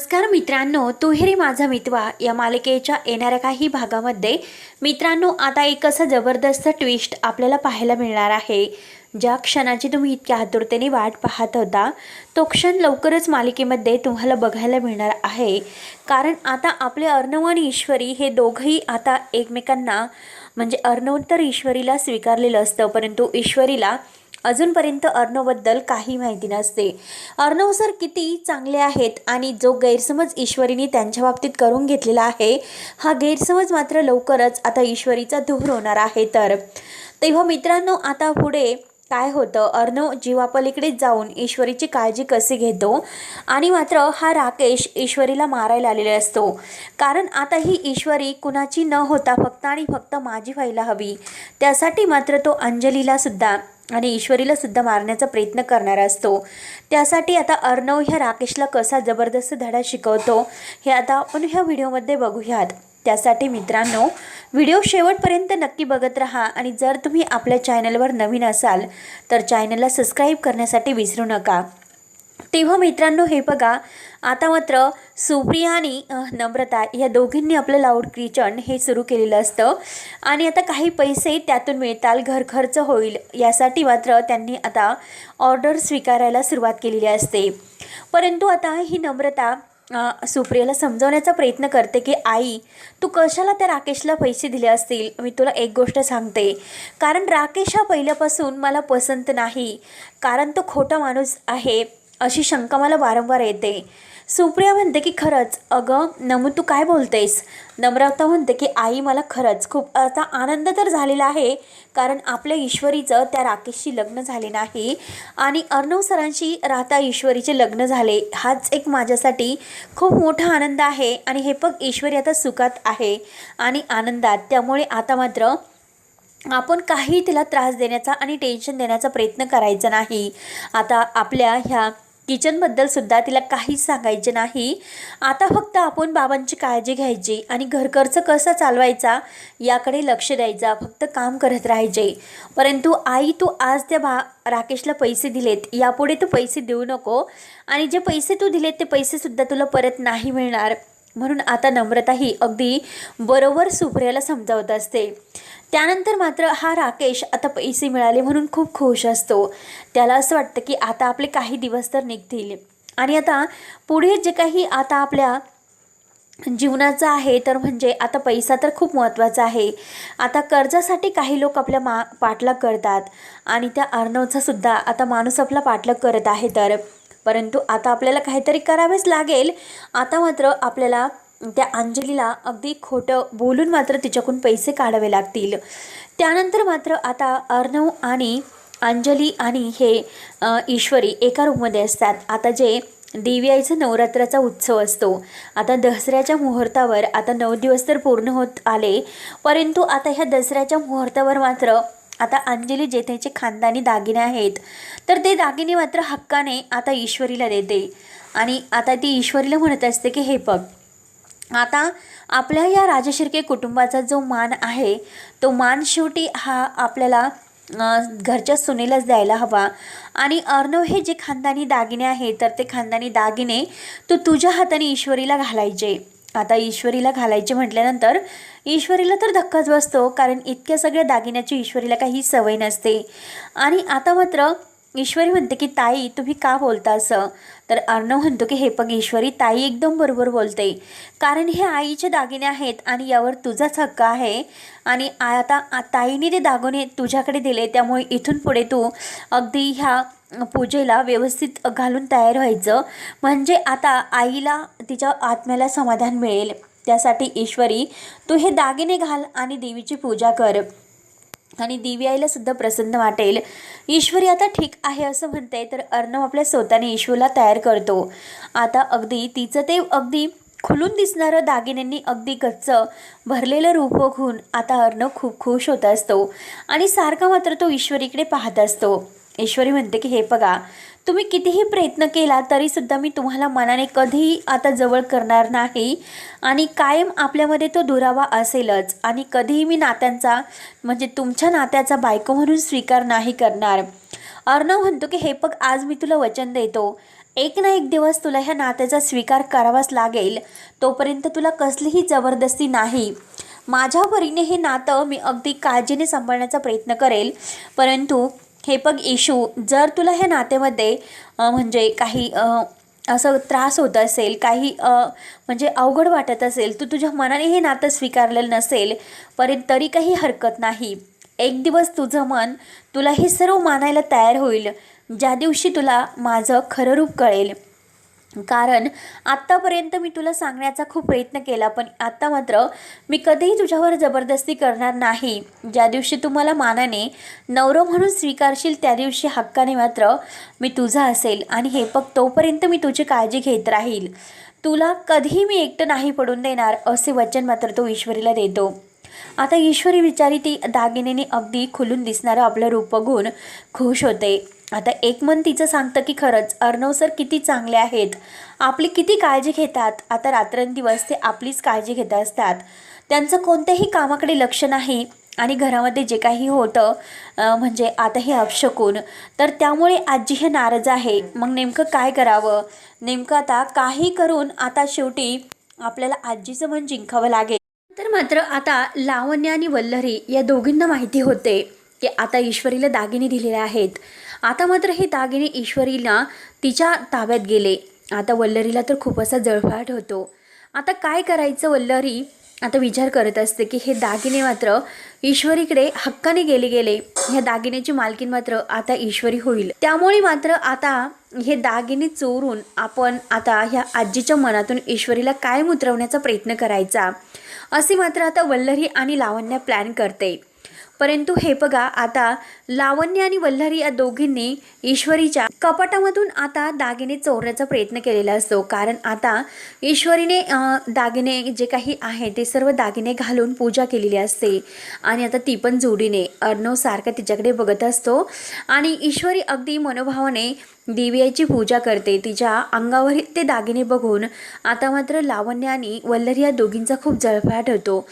नमस्कार मित्रांनो तुहेरी माझा मितवा. या मालिकेच्या येणाऱ्या काही भागामध्ये मित्रांनो आता एक असं जबरदस्त ट्विस्ट आपल्याला पाहायला मिळणार आहे. ज्या क्षणाची तुम्ही इतक्या आतुरतेने वाट पाहत होता तो क्षण लवकरच मालिकेमध्ये तुम्हाला बघायला मिळणार आहे. कारण आता आपले अर्णव आणि ईश्वरी हे दोघंही आता एकमेकांना म्हणजे अर्णव तर ईश्वरीला स्वीकारलेलं असतं परंतु ईश्वरीला अजूनपर्यंत अर्णवबद्दल काही माहिती नसते. अर्णव सर किती चांगले आहेत आणि जो गैरसमज ईश्वरीने त्यांच्या बाबतीत करून घेतलेला आहे हा गैरसमज मात्र लवकरच आता ईश्वरीचा धूर होणार आहे तर. तेव्हा मित्रांनो आता पुढे काय होतं? अर्णव जीवापलीकडे जाऊन ईश्वरीची काळजी कशी घेतो? आणि मात्र हा राकेश ईश्वरीला मारायला आलेला असतो. कारण आता ही ईश्वरी कुणाची न होता फक्त आणि फक्त माझी व्हायला हवी. त्यासाठी मात्र तो अंजलीला सुद्धा आणि ईश्वरीला सुद्धा मारण्याचा प्रयत्न करणारा असतो. त्यासाठी आता अर्णव ह्या राकेशला कसा जबरदस्त धडा शिकवतो हे आता आपण ह्या व्हिडिओमध्ये बघूयात. त्यासाठी मित्रांनो व्हिडिओ शेवटपर्यंत नक्की बघत राहा आणि जर तुम्ही आपल्या चॅनलवर नवीन असाल तर चॅनलला सबस्क्राईब करण्यासाठी विसरू नका. तेव्हा मित्रांनो हे बघा आता मात्र सुप्रिया आणि नम्रता या दोघींनी आपलं लाऊड किचन हे सुरू केलेलं असतं. आणि आता काही पैसे त्यातून मिळताल घर खर्च होईल यासाठी मात्र त्यांनी आता ऑर्डर स्वीकारायला सुरुवात केलेली असते. परंतु आता ही नम्रता सुप्रियाला समजवण्याचा प्रयत्न करते की आई तू कशाला त्या राकेशला पैसे दिले असतील? मी तुला एक गोष्ट सांगते. कारण राकेश हा पहिल्यापासून मला पसंत नाही. कारण तो खोटा माणूस आहे. अशी शंका मला वारंवार येते. सुप्रिया म्हणते की खरंच अगं नमू तू काय बोलतेस? नम्रता म्हणते की आई मला खरंच खूप आता आनंद तर झालेला आहे कारण आपल्या ईश्वरीचं त्या राकेशशी लग्न झाले नाही आणि अर्णव सरांशी राहता ईश्वरीचे लग्न झाले. हाच एक माझ्यासाठी खूप मोठा आनंद आहे आणि हे बघ ईश्वरी आता सुखात आहे आणि आनंदात. त्यामुळे आता मात्र आपण काही तिला त्रास देण्याचा आणि टेन्शन देण्याचा प्रयत्न करायचा नाही. आता आपल्या ह्या किचनबद्दल सुद्धा तिला काहीच सांगायचे नाही. आता फक्त आपण बाबांची काळजी घ्यायची आणि घरखर्च कसा चालवायचा याकडे लक्ष द्यायचा फक्त काम करत राहायचे. परंतु आई तू आज त्या बा राकेशला पैसे दिलेत यापुढे तू पैसे देऊ नको. आणि जे पैसे तू दिलेत ते पैसेसुद्धा तुला परत नाही मिळणार. म्हणून आता नम्रता ही अगदी बरोबर सुप्रियाला समजावत असते. त्यानंतर मात्र हा राकेश आता पैसे मिळाले म्हणून खूप खुश असतो. त्याला असं वाटतं की आता आपले काही दिवस तर निघतील. आणि आता पुढे जे काही आता आपल्या जीवनाचं आहे तर म्हणजे आता पैसा तर खूप महत्त्वाचा आहे. आता कर्जासाठी काही लोक आपल्या मा पाठलाग करतात. आणि त्या अर्णवचा सुद्धा आता माणूस आपला पाठलाग करत आहे तर. परंतु आता आपल्याला काहीतरी करावेच लागेल. आता मात्र आपल्याला त्या अंजलीला अगदी खोटं बोलून मात्र तिच्याकडून पैसे काढावे लागतील. त्यानंतर मात्र आता अर्णव आणि अंजली आणि हे ईश्वरी एका रूममध्ये असतात. आता जे देवीआईचा नवरात्राचा उत्सव असतो. आता दसऱ्याच्या मुहूर्तावर आता नऊ दिवस तर पूर्ण होत आले परंतु आता ह्या दसऱ्याच्या मुहूर्तावर मात्र आता अंजली जेथेचे खानदानी दागिने आहेत तर ते दागिने मात्र हक्काने आता ईश्वरीला देते. आणि आता ती ईश्वरीला म्हणत असते की हे बघ आता आपल्या या राजशिर्के कुटुंबाचा जो मान आहे तो मान शेवटी हा आपल्याला घरच्या सुनेलाच द्यायला हवा. आणि अर्णव हे जे खानदानी दागिने आहे तर ते खानदानी दागिने तो तुझ्या हाताने ईश्वरीला घालायचे. आता ईश्वरीला घालायचे म्हटल्यानंतर ईश्वरीला तर धक्काच बसतो कारण इतक्या सगळ्या दागिन्याची ईश्वरीला काही सवय नसते. आणि आता मात्र ईश्वरी म्हणते की ताई तुम्ही का बोलता असं? तर अर्णव म्हणतो की हे बघ ईश्वरी ताई एकदम बरोबर बोलते. कारण हे आईचे दागिने आहेत आणि यावर तुझाच हक्क आहे. आणि आता ताईने ते दागिने तुझ्याकडे दिले त्यामुळे इथून पुढे तू अगदी ह्या पूजेला व्यवस्थित घालून तयार व्हायचं. म्हणजे आता आईला तिच्या आत्म्याला समाधान मिळेल. त्यासाठी ईश्वरी तू हे दागिने घाल आणि देवीची पूजा कर. आणि दिवी आईला सुद्धा प्रसन्न वाटेल. ईश्वरी आता ठीक आहे असं म्हणते तर अर्णव आपल्या स्वतःने ईश्वरला तयार करतो. आता अगदी तिचं ते अगदी खुलून दिसणारं दागिन्यांनी अगदी गच्च भरलेलं रूप बघून आता अर्णव खूप खुश होत असतो. आणि सारखा मात्र तो ईश्वरीकडे पाहत असतो. ईश्वरी म्हणते की हे बघा तुम्ही कितीही प्रयत्न केला तरीसुद्धा मी तुम्हाला मनाने कधीही आता जवळ करणार नाही. आणि कायम आपल्यामध्ये तो दुरावा असेलच. आणि कधीही मी नात्यांचा म्हणजे तुमच्या नात्याचा बायको म्हणून स्वीकार नाही करणार. अर्णव म्हणतो की हे बघ आज मी तुला वचन देतो. एक ना एक दिवस तुला ह्या नात्याचा स्वीकार करावाच लागेल. तोपर्यंत तुला कसलीही जबरदस्ती नाही. माझ्या परीने हे नातं मी अगदी काळजीने सांभाळण्याचा प्रयत्न करेल. परंतु हे बघ इशू जर तुला ह्या नात्यामध्ये म्हणजे काही असं त्रास होत असेल काही म्हणजे अवघड वाटत असेल तू तुझ्या मनाने हे नातं स्वीकारलेलं नसेल परत तरी काही हरकत नाही. एक दिवस तुझं मन तुला हे सर्व मानायला तयार होईल ज्या दिवशी तुला माझं खरं रूप कळेल. कारण आत्तापर्यंत मी तुला सांगण्याचा खूप प्रयत्न केला पण आत्ता मात्र मी कधीही तुझ्यावर जबरदस्ती करणार नाही. ज्या दिवशी तू मला मानाने नवरं म्हणून स्वीकारशील त्या दिवशी हक्काने मात्र मी तुझा असेल. आणि हे बघ तोपर्यंत मी तुझी काळजी घेत राहील. तुला कधीही मी एकटं नाही पडून देणार असे वचन मात्र तो ईश्वरीला देतो. आता ईश्वरी विचारी ती दागिनेने अगदी खुलून दिसणारं आपलं रूप बघून खुश होते. आता एक मन तिचं सांगतं की खरंच अर्णव सर किती चांगले आहेत. आपली किती काळजी घेतात. आता रात्रंदिवस ते आपलीच काळजी घेत असतात. त्यांचं कोणत्याही कामाकडे लक्ष नाही आणि घरामध्ये जे काही होतं म्हणजे आता हे अपशकून तर त्यामुळे आजी हे नाराज आहे. मग नेमकं काय करावं? नेमकं आता काही करून आता शेवटी आपल्याला आजीचं मन जिंकावं लागेल. तर मात्र आता लावण्य आणि वल्लरी या दोघींना माहिती होते की आता ईश्वरीला दागिने दिलेले आहेत. आता मात्र हे दागिने ईश्वरीला तिच्या ताब्यात गेले. आता वल्लरीला तर खूप असा जळफाट होतो. आता काय करायचं? वल्लरी आता विचार करत असते की हे दागिने मात्र ईश्वरीकडे हक्काने गेले गेले. ह्या दागिन्याची मालकीन मात्र आता ईश्वरी होईल. त्यामुळे मात्र आता हे दागिने चोरून आपण आता ह्या आजीच्या मनातून ईश्वरीला कायम उतरवण्याचा प्रयत्न करायचा. असे मात्र आता वल्लरी आणि लावण्य प्लॅन करते. परंतु हे बघा आता लावण्य आणि वल्हारी या दोघींनी ईश्वरीच्या कपाटामधून आता दागिने चोरण्याचा प्रयत्न केलेला असतो. कारण आता ईश्वरीने दागिने जे काही आहे ते सर्व दागिने घालून पूजा केलेली असते. आणि आता ती पण जोडीने अर्णवसारखा तिच्याकडे बघत असतो. आणि ईश्वरी अगदी मनोभावाने दिव्याची पूजा करते. तिच्या अंगावरील ते दागिने बघून आता मात्र लावण्य आणि वल्लरी या दोघींचा खूप जळफाट होतो.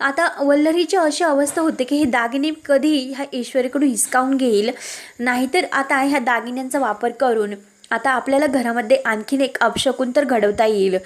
आता वल्लरीची अशी अवस्था होते की हे दागिने कधी ह्या ईश्वरीकडून हिसकावून घेईल? नाहीतर आता ह्या दागिन्यांचा वापर करून आता आपल्याला घरामध्ये आणखीन एक अपशकून तर घडवता येईल.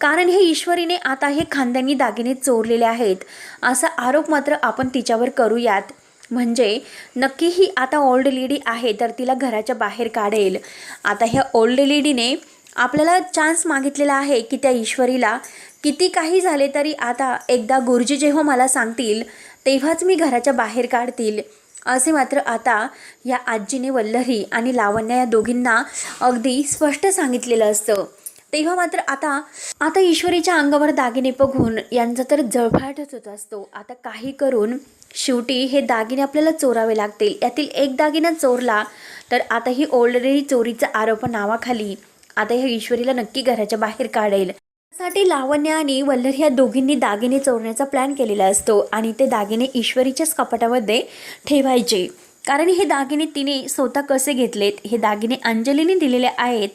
कारण हे ईश्वरीने आता हे खांद्यांनी दागिने चोरलेले आहेत. असा आरोप मात्र आपण तिच्यावर करूयात. म्हणजे नक्की ही आता ओल्ड लेडी आहे तर तिला घराच्या बाहेर काढेल. आता ह्या ओल्ड लेडीने आपल्याला चान्स मागितलेला आहे की त्या ईश्वरीला. किती काही झाले तरी आता एकदा गुरुजी जेव्हा मला सांगतील तेव्हाच मी घराच्या बाहेर काढतील. असे मात्र आता या आजीने वल्लरी आणि लावण्या या दोघींना अगदी स्पष्ट सांगितलेलं असतं. तेव्हा मात्र आता आता ईश्वरीच्या अंगावर दागिने बघून यांचा तर जळफाटच होत असतो. आता काही करून शेवटी हे दागिने आपल्याला चोरावे लागतील. यातील एक दागिना चोरला तर आता ही ऑलरेडी चोरीचा आरोप नावाखाली आता हे ईश्वरीला नक्की घराच्या बाहेर काढेल. साठी लावण्य आणि वल्लर या दोघींनी दागिने चोरण्याचा प्लॅन केलेला असतो आणि ते दागिने ईश्वरीच्याच कपाटामध्ये ठेवायचे. कारण हे दागिने तिने स्वतः कसे घेतलेत? हे दागिने अंजलीने दिलेले आहेत.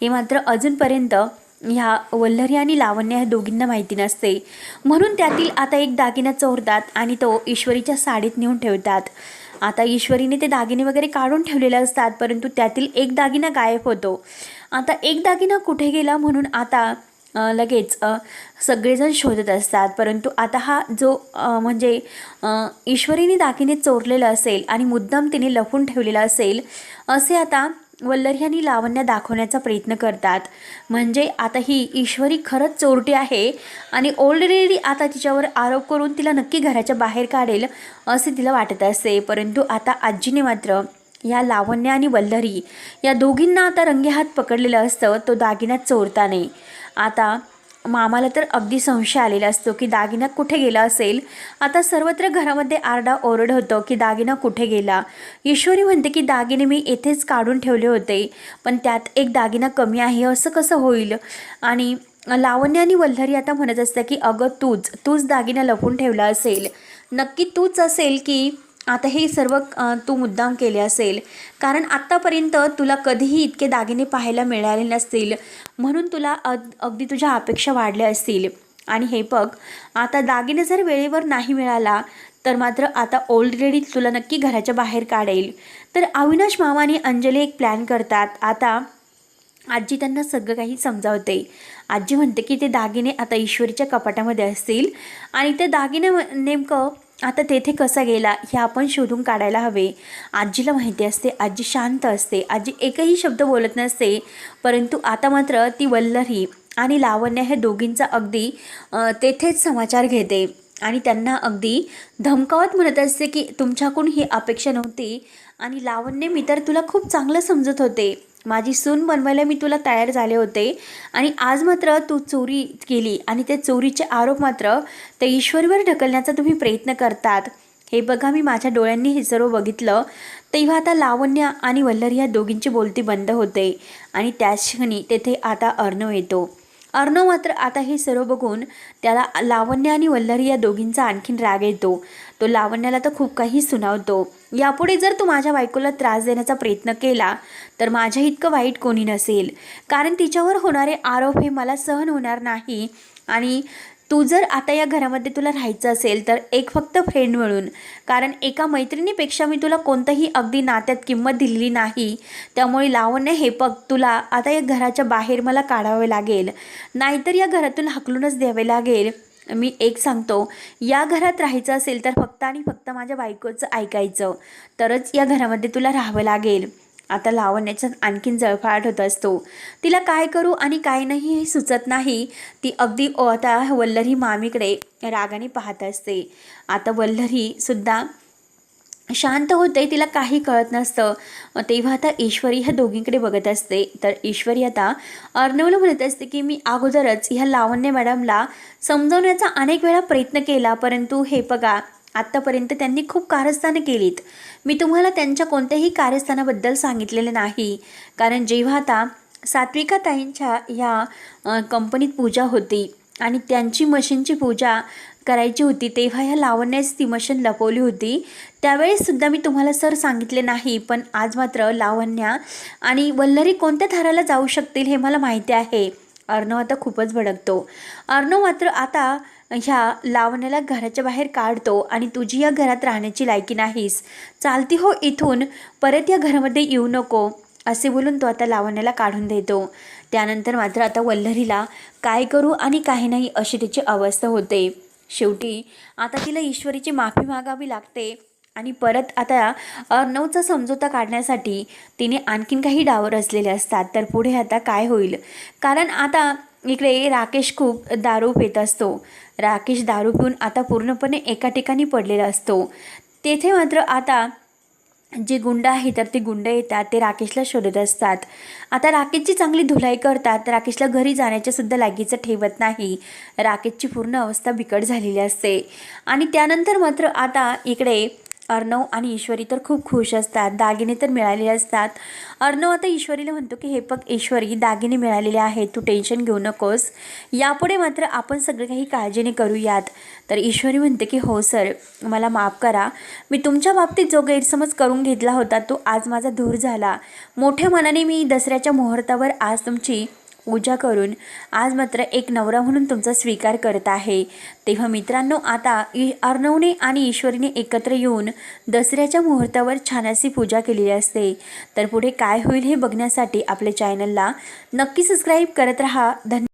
हे मात्र अजूनपर्यंत ह्या वल्लरी आणि लावण्य ह्या दोघींना माहिती नसते. म्हणून त्यातील आता एक दागिना चोरतात आणि तो ईश्वरीच्या साडीत नेऊन ठेवतात. आता ईश्वरीने ते दागिने वगैरे काढून ठेवलेले असतात परंतु त्यातील एक दागिना गायब होतो. आता एक दागिना कुठे गेला म्हणून आता लगेच सगळेजण शोधत असतात. परंतु आता हा जो म्हणजे ईश्वरीने दागिने चोरलेलं असेल आणि मुद्दाम तिने लपून ठेवलेला असेल असे आता वल्लरी आणि लावण्य दाखवण्याचा प्रयत्न करतात. म्हणजे आता ही ईश्वरी खरंच चोरटी आहे आणि ऑलरेडी आता तिच्यावर आरोप करून तिला नक्की घराच्या बाहेर काढेल असे तिला वाटत असे. परंतु आता आजीने मात्र या लावण्य आणि वल्लरी या दोघींना आता रंगेहात पकडलेलं असतं तो दागिना नाही. आता मामाला तर अगदी संशय आलेला असतो की दागिना कुठे गेला असेल? आता सर्वत्र घरामध्ये आरडा ओरड होतो की दागिना कुठे गेला? ईश्वरी म्हणते की दागिने मी येथेच काढून ठेवले होते पण त्यात एक दागिना कमी आहे असं कसं होईल? आणि लावण्य आणि वल्लरी आता म्हणत असतं की अगं तूच तूच दागिना लपून ठेवला असेल. नक्की तूच असेल की आता हे सर्व तू मुद्दाम केले असेल. कारण आत्तापर्यंत तुला कधीही इतके दागिने पाहायला मिळाले नसतील. म्हणून तुला अग अगदी तुझ्या अपेक्षा वाढल्या असतील. आणि हे बघ आता दागिने जर वेळेवर नाही मिळाला तर मात्र आता ऑलरेडी तुला नक्की घराच्या बाहेर काढेल. तर अविनाश मामा आणि अंजली एक प्लॅन करतात. आता आजी त्यांना सगळं काही समजावते. आजी म्हणते की ते दागिने आता ईश्वरीच्या कपाटामध्ये असतील. आणि ते दागिने नेमकं आता तेथे कसा गेला हे आपण शोधून काढायला हवे. आजीला माहिती असते आजी शांत असते आजी एकही शब्द बोलत नसते परंतु आता मात्र ती वल्लरी आणि लावण्य हे दोघींचा अगदी तेथेच समाचार घेते. आणि त्यांना अगदी धमकावत म्हणत असते की तुमच्याकडून ही अपेक्षा नव्हती आणि लावण्य मी तर तुला खूप चांगलं समजत होते. माझी सून बनवायला मी तुला तयार झाले होते. आणि आज मात्र तू चोरी केली आणि ते चोरीचे आरोप मात्र त्या ईश्वरीवर ढकलण्याचा तुम्ही प्रयत्न करतात. हे बघा मी माझ्या डोळ्यांनी हे सर्व बघितलं. तेव्हा आता लावण्य आणि वल्लरी या दोघींची बोलती बंद होते आणि त्याच क्षणी तेथे आता अर्णव येतो. अर्णव मात्र आता हे सर्व बघून त्याला लावण्य आणि वल्लरी या दोघींचा आणखीन राग येतो. तो लावण्याला तर खूप काही सुनावतो. यापुढे जर तू माझ्या बायकोला त्रास देण्याचा प्रयत्न केला तर माझ्या इतकं वाईट कोणी नसेल. कारण तिच्यावर होणारे आरोप हे मला सहन होणार नाही आणि तू जर आता या घरामध्ये तुला राहायचं असेल तर एक फक्त फ्रेंड मिळून. कारण एका मैत्रिणीपेक्षा मी तुला कोणतंही अगदी नात्यात किंमत दिलेली नाही. त्यामुळे लावण्य हे पग तुला आता या घराच्या बाहेर मला काढावे लागेल. नाहीतर या घरातून हकलूनच द्यावे लागेल. मी एक सांगतो या घरात राहायचं असेल तर फक्त आणि फक्त माझ्या बायकोचं ऐकायचं. तरच या घरामध्ये तुला राहावं लागेल. आता लावण्याचा आणखीन जळफाट होत असतो. तिला काय करू आणि काय नाही हे सुचत नाही. ती अगदी आता वल्लरी मामीकडे रागाने पाहत असते. आता वल्लरी सुद्धा शांत होते तिला काही कळत नसतं. तेव्हा आता ईश्वरी ह्या दोघींकडे बघत असते. तर ईश्वरी आता अर्णवला म्हणत असते की मी अगोदरच ह्या लावण्य मॅडमला समजवण्याचा अनेक वेळा प्रयत्न केला परंतु हे बघा आत्तापर्यंत त्यांनी खूप कारस्थानं केलीत. मी तुम्हाला त्यांच्या कोणत्याही कारस्थानाबद्दल सांगितलेले नाही. कारण जेव्हा आता सात्विका ताईंच्या ह्या कंपनीत पूजा होती आणि त्यांची मशीनची पूजा करायची होती तेव्हा ह्या लावण्यास ती मशीन लपवली होती. त्यावेळेससुद्धा मी तुम्हाला सर सांगितले नाही पण आज मात्र लावण्या आणि वल्लरी कोणत्या थराला जाऊ शकतील हे मला माहिती आहे. अर्णव आता खूपच भडकतो. अर्णव मात्र आता ह्या लावण्याला घराच्या बाहेर काढतो आणि तुझी या घरात राहण्याची लायकी नाहीस. चालती हो इथून परत या घरामध्ये येऊ नको असे बोलून तो आता लावण्याला काढून देतो. त्यानंतर मात्र आता वल्लरीला काय करू आणि काही नाही अशी तिची अवस्था होते. शेवटी आता तिला ईश्वरीची माफी मागावी लागते आणि परत आता अर्णवचा समजोता काढण्यासाठी तिने आणखीन काही डावर असलेले असतात. तर पुढे आता काय होईल? कारण आता इकडे राकेश खूप दारू पेत असतो. राकेश दारू पिऊन आता पूर्णपणे एका ठिकाणी पडलेला असतो. तेथे मात्र आता जे गुंड आहे तर ते गुंड येतात ते राकेशला शोधत असतात. आता राकेशची चांगली धुलाई करतात राकेशला घरी जाण्याच्यासुद्धा लागीचं ठेवत नाही. राकेशची पूर्ण अवस्था बिकट झालेली असते. आणि त्यानंतर मात्र आता इकडे अर्णव आणि ईश्वरी तर खूप खुश असतात. दागिने तर मिळालेले असतात. अर्णव आता ईश्वरीला म्हणतो की हे बघ ईश्वरी दागिने मिळालेले आहेत. तू टेन्शन घेऊ नकोस. यापुढे मात्र आपण सगळे काही काळजीने करूयात. तर ईश्वरी म्हणते की हो सर मला माफ करा. मी तुमच्या बाबतीत जो गैरसमज करून घेतला होता तो आज माझा दूर झाला. मोठ्या मनाने मी दसऱ्याच्या मुहूर्तावर आज तुमची पूजा करून आज मात्र एक नवरा म्हणून तुमचा स्वीकार करत आहे. तेव्हा मित्रांनो आता ई अर्णवने आणि ईश्वरीने एकत्र येऊन दसऱ्याच्या मुहूर्तावर छान अशी पूजा केलेली असते. तर पुढे काय होईल हे बघण्यासाठी आपल्या चॅनलला नक्की सबस्क्राईब करत राहा. धन्यवाद.